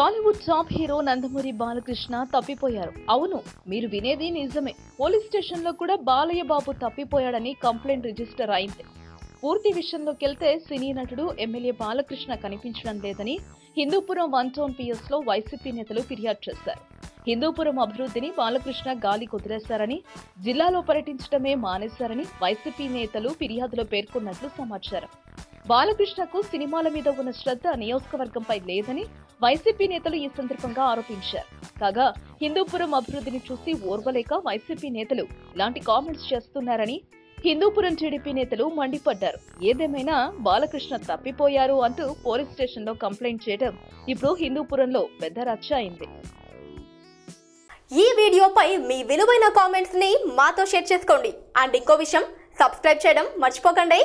Tollywood top hero Nandamuri Balakrishna తప్పిపోయారు. అవును మీరు వినేది నిజమే. పోలీస్ స్టేషన్లో కూడా బాలయ్య బాబు తప్పిపోయాడని కంప్లైంట్ రిజిస్టర్ అయింది. పూర్తి విషయంలోకి వెళ్తే సినీ నటుడు ఎమ్మెల్యే బాలకృష్ణ కనిపించడం లేదని హిందూపురం వన్ టౌన్ పిఎస్లో వైసీపీ నేతలు ఫిర్యాదు చేశారు. హిందూపురం అభివృద్ధిని బాలకృష్ణ గాలి కుదిరేశారని జిల్లాలో పర్యటించడమే మానేశారని వైసీపీ నేతలు ఫిర్యాదులో పేర్కొన్నట్లు సమాచారం. బాలకృష్ణకు సినిమాల మీద ఉన్న శ్రద్ధ నియోజకవర్గంపై లేదని వైసీపీ నేతలు ఈ సందర్భంగా ఆరోపించారు. కాగా హిందూపురం అభివృద్ధిని చూసి ఓర్వలేక వైసీపీ నేతలు ఇలాంటి కామెంట్స్ చేస్తున్నారని హిందూపురం టీడీపీ నేతలు మండిపడ్డారు. ఏదేమైనా బాలకృష్ణ తప్పిపోయారు అంటూ పోలీస్ స్టేషన్లో కంప్లైంట్ చేయడం ఇప్పుడు హిందూపురంలో పెద్ద రచ్చ అయింది. ఈ వీడియోపై మీ విలువైన కామెంట్స్ని మాతో షేర్ చేసుకోండి. అండ్ ఇంకో విషయం సబ్స్క్రైబ్ చేయడం మర్చిపోకండి.